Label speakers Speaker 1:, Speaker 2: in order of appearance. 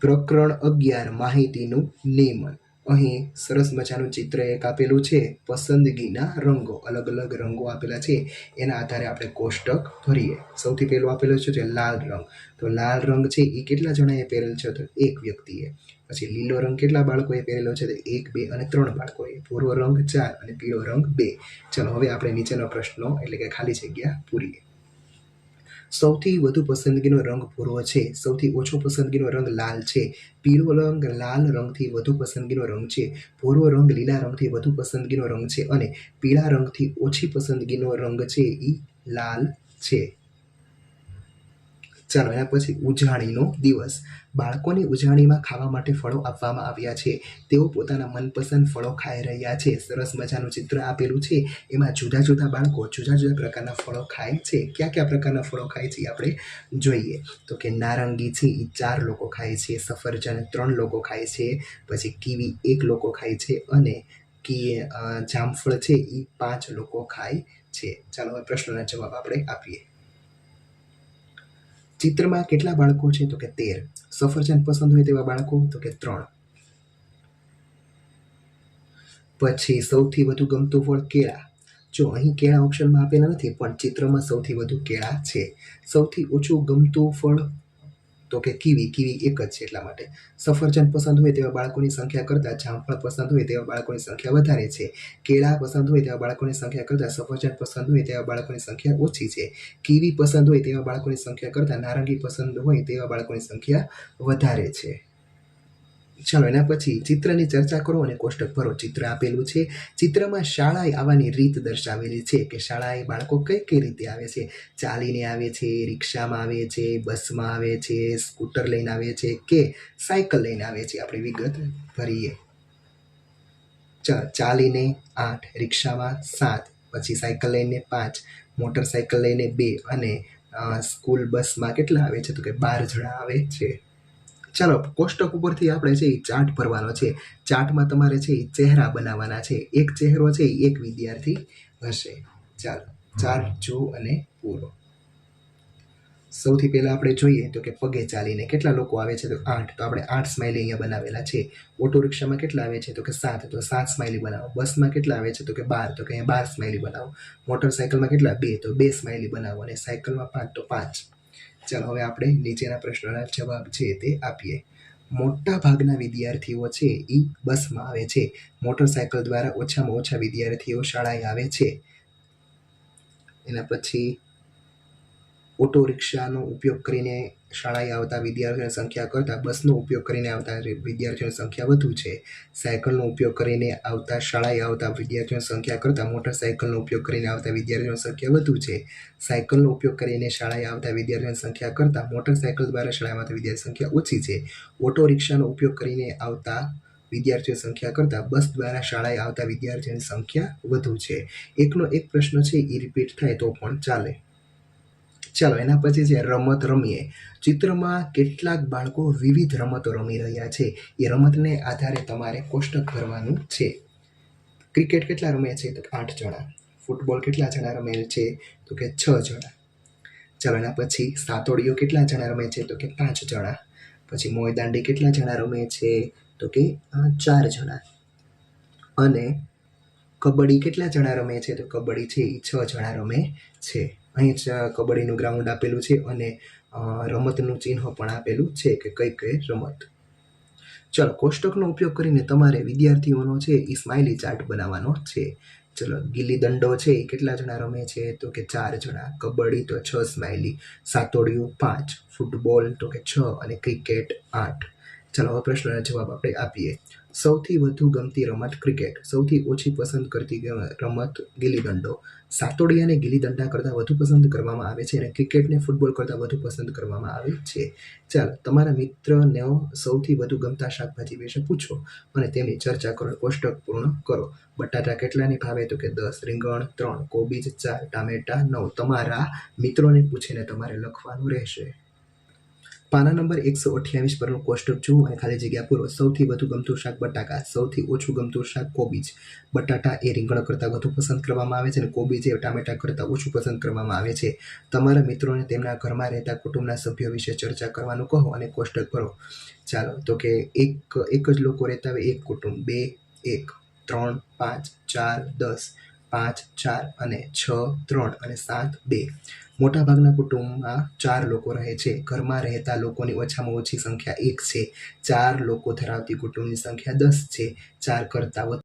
Speaker 1: પ્રકરણ અગિયાર માહિતીનું નિયમન. અહીં સરસ મજાનું ચિત્ર એક આપેલું છે. પસંદગીના રંગો. અલગ અલગ રંગો આપેલા છે. એના આધારે આપણે કોષ્ટક ભરીએ. સૌથી પહેલો આપેલો છે જે લાલ રંગ. તો લાલ રંગ છે એ કેટલા જણાએ પહેરેલ છે? તો એક વ્યક્તિએ. પછી લીલો રંગ કેટલા બાળકોએ પહેરેલો છે? તો એક, બે અને ત્રણ બાળકોએ. ભૂરો રંગ ચાર અને પીળો રંગ બે. ચલો, હવે આપણે નીચેનો પ્રશ્નો એટલે કે ખાલી જગ્યા પૂરીએ. સૌથી વધુ પસંદગીનો રંગ ભૂરો છે, સૌથી ઓછો પસંદગીનો રંગ લાલ છે. પીળો રંગ લાલ રંગથી વધુ પસંદગીનો રંગ છે, ભૂરો રંગ લીલા રંગથી વધુ પસંદગીનો રંગ છે અને પીળા રંગથી ઓછી પસંદગીનો રંગ છે એ લાલ છે. ચાલો એના પછી ઉજાણીનો દિવસ. બાળકોની ઉજાણીમાં ખાવા માટે ફળો આપવામાં આવ્યા છે. તેઓ પોતાના મનપસંદ ફળો ખાઈ રહ્યા છે. સરસ મજાનું ચિત્ર આપેલું છે. એમાં જુદા જુદા બાળકો જુદા જુદા પ્રકારના ફળો ખાય છે. કયા કયા પ્રકારના ફળો ખાય છે આપણે જોઈએ. તો કે નારંગી છે, એ ચાર લોકો ખાય છે. સફરજન ત્રણ લોકો ખાય છે. પછી કીવી એક લોકો ખાય છે. અને કી જામફળ છે, એ પાંચ લોકો ખાય છે. ચાલો હવે પ્રશ્નોના જવાબ આપણે આપીએ. ચિત્રમાં કેટલા બાળકો છે? તો કે તેર. સફરજન પસંદ હોય તેવા બાળકો? તો કે ત્રણ. પછી સૌથી વધુ ગમતું ફળ કેળા. જો અહીં કેળા ઓપ્શનમાં આપેલા નથી, પણ ચિત્રમાં સૌથી વધુ કેળા છે. સૌથી ઓછું ગમતું ફળ તો કે કીવી કીવી એક જ છે એટલા માટે. સફરજન પસંદ હોય તેવા બાળકોની સંખ્યા કરતાં જામફળ પસંદ હોય તેવા બાળકોની સંખ્યા વધારે છે. કેળા પસંદ હોય તેવા બાળકોની સંખ્યા કરતાં સફરજન પસંદ હોય તેવા બાળકોની સંખ્યા ઓછી છે. કીવી પસંદ હોય તેવા બાળકોની સંખ્યા કરતાં નારંગી પસંદ હોય તેવા બાળકોની સંખ્યા વધારે છે. ચાલો એના પછી ચિત્રની ચર્ચા કરો અને કોષ્ટક ભરો ચિત્ર આપેલું છે. ચિત્રમાં શાળાએ આવવાની રીત દર્શાવેલી છે કે શાળાએ બાળકો કઈ કઈ રીતે આવે છે. ચાલીને આવે છે, રિક્ષામાં આવે છે, બસમાં આવે છે, સ્કૂટર લઈને આવે છે કે સાયકલ લઈને આવે છે. આપણે વિગત ભરીએ. ચાલીને આઠ, રિક્ષામાં સાત, પછી સાયકલ લઈને પાંચ, મોટરસાયકલ લઈને બે અને સ્કૂલ બસમાં કેટલા આવે છે? તો કે બાર જણા આવે છે. ચાલો, કોષ્ટક ઉપરથી આપણે છે એ ચાર્ટ ભરવાનો છે, ચાર્ટમાં તમારે છે એ ચહેરા બનાવવાના છે. એક ચહેરો છે એ એક વિદ્યાર્થી હશે. ચાલો, ચાર્ટ જો અને પૂરો. સૌથી પહેલાં આપણે જોઈએ તો કે પગે ચાલીને કેટલા લોકો આવે છે? તો આઠ. તો આપણે આઠ સ્માઇલી અહીંયા બનાવેલા છે. ઓટો રિક્ષામાં કેટલા આવે છે? તો કે સાત. તો સાત સ્માઇલી બનાવો. બસમાં કેટલા આવે છે? તો કે બાર. તો કે અહીંયા બાર સ્માઇલી બનાવો. મોટરસાયકલમાં કેટલા? બે. તો બે સ્માઇલી બનાવો અને સાયકલમાં પાંચ. તો પાંચ. ચાલો હવે આપણે નીચેના પ્રશ્નોના જવાબ છે તે આપીએ. મોટા ભાગના વિદ્યાર્થીઓ છે એ બસમાં આવે છે. મોટરસાયકલ દ્વારા ઓછામાં ઓછા વિદ્યાર્થીઓ શાળાએ આવે છે. એના પછી ઓટો રિક્ષાનો ઉપયોગ કરીને શાળાએ આવતા વિદ્યાર્થીઓની સંખ્યા કરતાં બસનો ઉપયોગ કરીને આવતા વિદ્યાર્થીઓની સંખ્યા વધુ છે, સાયકલનો ઉપયોગ કરીને આવતા શાળાએ આવતા વિદ્યાર્થીઓની સંખ્યા કરતાં મોટરસાયકલનો ઉપયોગ કરીને આવતા વિદ્યાર્થીઓની સંખ્યા વધુ છે. સાયકલનો ઉપયોગ કરીને શાળાએ આવતા વિદ્યાર્થીઓની સંખ્યા કરતાં મોટરસાયકલ દ્વારા શાળામાં આવતા વિદ્યાર્થીઓની સંખ્યા ઓછી છે. ઓટો રિક્ષાનો ઉપયોગ કરીને આવતા વિદ્યાર્થીઓની સંખ્યા કરતાં બસ દ્વારા શાળાએ આવતા વિદ્યાર્થીઓની સંખ્યા વધુ છે. એકનો એક પ્રશ્ન છે એ રિપીટ થાય તો પણ ચાલે. ચાલો, એના પછી છે રમત રમીએ. ચિત્રમાં કેટલાક બાળકો વિવિધ રમતો રમી રહ્યા છે. એ રમતને આધારે તમારે કોષ્ટક ભરવાનું છે. ક્રિકેટ કેટલા રમે છે? તો આઠ જણા. ફૂટબોલ કેટલા જણા રમે છે? તો કે છ જણા. ચાલો, એના પછી સાતોડીઓ કેટલા જણા રમે છે? તો કે પાંચ જણા. પછી મોયદાંડી કેટલા જણા રમે છે? તો કે ચાર જણા. અને કબડ્ડી કેટલા જણા રમે છે? તો કબડ્ડી છે એ છ જણા રમે છે. અહીં જ કબડ્ડીનું ગ્રાઉન્ડ આપેલું છે અને રમતનું ચિહ્ન પણ આપેલું છે કે કઈ કઈ રમત. ચલો, કોષ્ટકનો ઉપયોગ કરીને તમારે વિદ્યાર્થીઓનો છે એ સ્માઇલી ચાર્ટ બનાવવાનો છે. ચલો ગીલી દંડો છે એ કેટલા જણા રમે છે? તો કે ચાર જણા. કબડ્ડી તો છ સ્માઇલી સાતોડિયું પાંચ, ફૂટબોલ તો કે છ અને ક્રિકેટ આઠ. ચાલો, હવે પ્રશ્નના જવાબ આપણે આપીએ. સૌથી વધુ ગમતી રમત ક્રિકેટ, સૌથી ઓછી પસંદ કરતી રમત ગીલી દંડો સાતોડિયાને ગીલી દંડા કરતાં વધુ પસંદ કરવામાં આવે છે અને ક્રિકેટને ફૂટબોલ કરતાં વધુ પસંદ કરવામાં આવે છે. ચાલો, તમારા મિત્રને સૌથી વધુ ગમતા શાકભાજી વિશે પૂછો અને તેની ચર્ચા કરો કોષ્ટક પૂર્ણ કરો. બટાટા કેટલાની ભાવે? તો કે દસ, રીંગણ ત્રણ, કોબીજ ચાર, ટામેટા નવ. તમારા મિત્રોને પૂછીને તમારે લખવાનું રહેશે. પાના નંબર એકસો અઠ્યાવીસ પરનું કોષ્ટક જુઓ અને ખાલી જગ્યા પૂરો. સૌથી વધુ ગમતું શાક બટાકા, સૌથી ઓછું ગમતું શાક કોબીજ. બટાટા એ રીંગણ કરતાં વધુ પસંદ કરવામાં આવે છે અને કોબીજ એ ટામેટા કરતાં ઓછું પસંદ કરવામાં આવે છે. તમારા મિત્રોને તેમના ઘરમાં રહેતા કુટુંબના સભ્યો વિશે ચર્ચા કરવાનું કહો અને કોષ્ટક ભરો ચાલો, તો કે એક એક જ લોકો રહેતા હોય, એક કુટુંબ. બે, એક, ત્રણ, પાંચ, ચાર, દસ પાંચ, ચાર અને છ, ત્રણ અને સાત, બે. મોટાભાગના કુટુંબમાં ચાર લોકો રહે છે. ઘરમાં રહેતા લોકોની ઓછામાં ઓછી સંખ્યા એક છે. ચાર લોકો ધરાવતી કુટુંબની સંખ્યા દસ છે. ચાર કરતાં